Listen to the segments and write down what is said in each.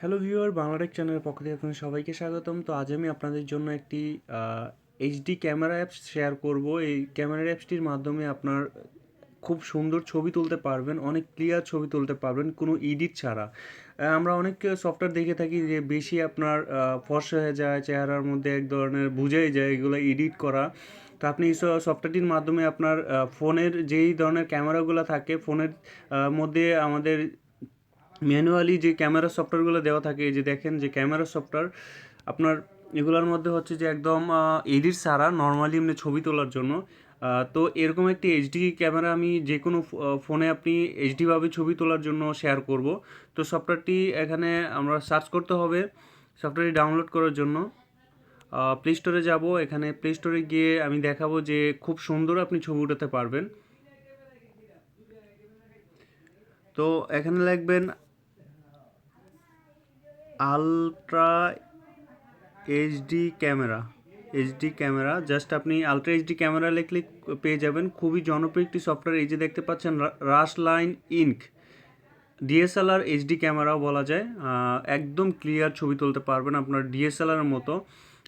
Hello viewer Bangla Tech চ্যানেলের পক্ষ থেকে আপনাদের সবাইকে স্বাগতম। তো আজ আমি আপনাদের জন্য একটি এইচডি ক্যামেরা অ্যাপস শেয়ার করব। এই ক্যামেরা অ্যাপসটির মাধ্যমে আপনার খুব সুন্দর ছবি তুলতে পারবেন, অনেক ক্লিয়ার ছবি তুলতে পারবেন কোনো এডিট ছাড়া। আমরা অনেক সফটওয়্যার দেখে থাকি যে বেশি আপনার ফর্সা হয়ে যায়, চেহারার মধ্যে এক ধরনের বুঝাই যায় এগুলো এডিট করা। তো আপনি এই সফটওয়্যারটির মাধ্যমে আপনার ফোনের যেই ধরনের ক্যামেরাগুলো থাকে ফোনের মধ্যে আমাদের ম্যানুয়ালি যে ক্যামেরা সফটওয়্যারগুলো দেওয়া থাকে, এই যে দেখেন যে ক্যামেরা সফটওয়্যার, আপনার এগুলোর মধ্যে হচ্ছে যে একদম এডিট ছাড়া নর্মালি এমনি ছবি তোলার জন্য। তো এরকম একটি এইচডি ক্যামেরা আমি যে কোনো ফোনে আপনি এইচডিভাবে ছবি তোলার জন্য শেয়ার করব। তো সফটওয়্যারটি এখানে আমরা সার্চ করতে হবে, সফটওয়্যারটি ডাউনলোড করার জন্য। প্লে স্টোরে যাব, এখানে প্লে স্টোরে গিয়ে আমি দেখাবো যে খুব সুন্দর আপনি ছবি উঠাতে পারবেন। তো এখানে লিখবেন ultra HD camera HD camera just আপনি আলট্রা এইচডি ক্যামেরা লিখলে পেয়ে যাবেন। খুবই জনপ্রিয় একটি সফটওয়্যার এই যে দেখতে পাচ্ছেন rush line ink DSLR HD ক্যামেরাও বলা যায়। একদম ক্লিয়ার ছবি তুলতে পারবেন আপনার ডিএসএলআর মতো।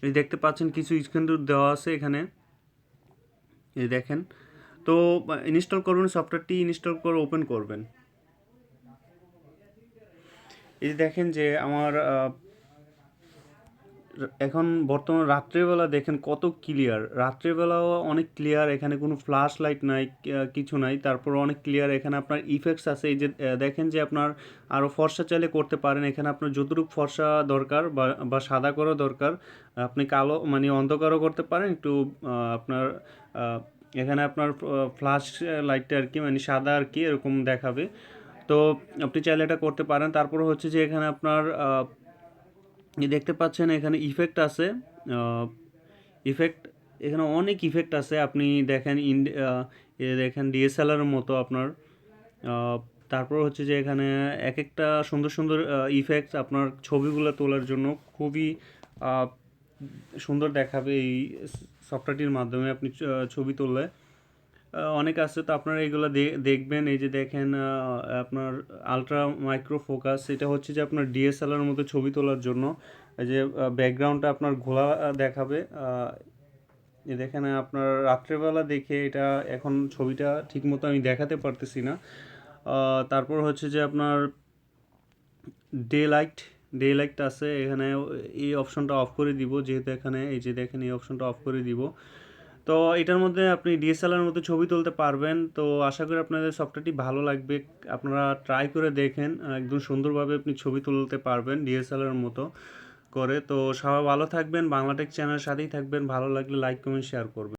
এই দেখতে পাচ্ছেন, কিছু স্ক্রিন দেওয়া আছে এখানে। এই দেখেন। তো ইনস্টল করবেন সফটওয়্যারটি ইনস্টল করে ওপেন করবেন। এই যে দেখেন যে আমার এখন বর্তমান রাত্রেবেলা দেখেন কত ক্লিয়ার রাত্রেবেলাও অনেক ক্লিয়ার এখানে কোনো ফ্ল্যাশ লাইট নাই কিছু নাই তারপর অনেক ক্লিয়ার এখানে আপনার ইফেক্টস আছে, এই যে দেখেন যে আপনার আরও ফর্সা চাইলে করতে পারেন, এখানে আপনার যতটুকু ফর্সা দরকার বা বা সাদা করা দরকার, আপনি কালো মানে অন্ধকারও করতে পারেন, একটু আপনার এখানে আপনার ফ্ল্যাশ লাইটটা আর কি মানে সাদা আর কি, এরকম দেখাবে। তো আপনি চাইলে এটা করতে পারেন। তারপর হচ্ছে যে এখানে আপনার দেখতে পাচ্ছেন এখানে ইফেক্ট আছে। ইফেক্ট এখানে অনেক ইফেক্ট আছে। আপনি দেখেন ইন দেখেন ডিএসএলআর মতো আপনার। তারপর হচ্ছে যে এখানে এক একটা সুন্দর সুন্দর ইফেক্ট আপনার ছবিগুলো তোলার জন্য খুবই সুন্দর দেখাবে এই সফটওয়্যারটির মাধ্যমে আপনি ছবি তুললে। অনেক আছে। তো আপনারা এগুলো দেখবেন। এই যে দেখেন আপনার আলট্রা মাইক্রো ফোকাস এটা হচ্ছে যে আপনার ডিএসএলআর মতো ছবি তোলার জন্য। এই যে ব্যাকগ্রাউন্ডটা আপনার ঘোলা দেখাবে। এই দেখেন, আপনার রাত্রেবেলা দেখে এটা এখন ছবিটা ঠিকমতো আমি দেখাতে পারতেছি না। তারপর হচ্ছে যে আপনার ডে লাইট ডে লাইট আছে। এখানে এই অপশনটা অফ করে দিব। যেহেতু এখানে এই যে দেখেন, এই অপশনটা অফ করে দিব। তো এটার মধ্যে আপনি ডিএসএলআর মতো ছবি তুলতে পারবেন। তো আশা করি আপনাদের সফটওয়্যারটি ভালো লাগবে। আপনারা ট্রাই করে দেখেন একদম সুন্দরভাবে আপনি ছবি তুলতে পারবেন ডিএসএলআর মতো করে। তো সবাই ভালো থাকবেন, বাংলাটেক চ্যানেলের সাথেই থাকবেন। ভালো লাগলে লাইক কমেন্ট শেয়ার করবেন।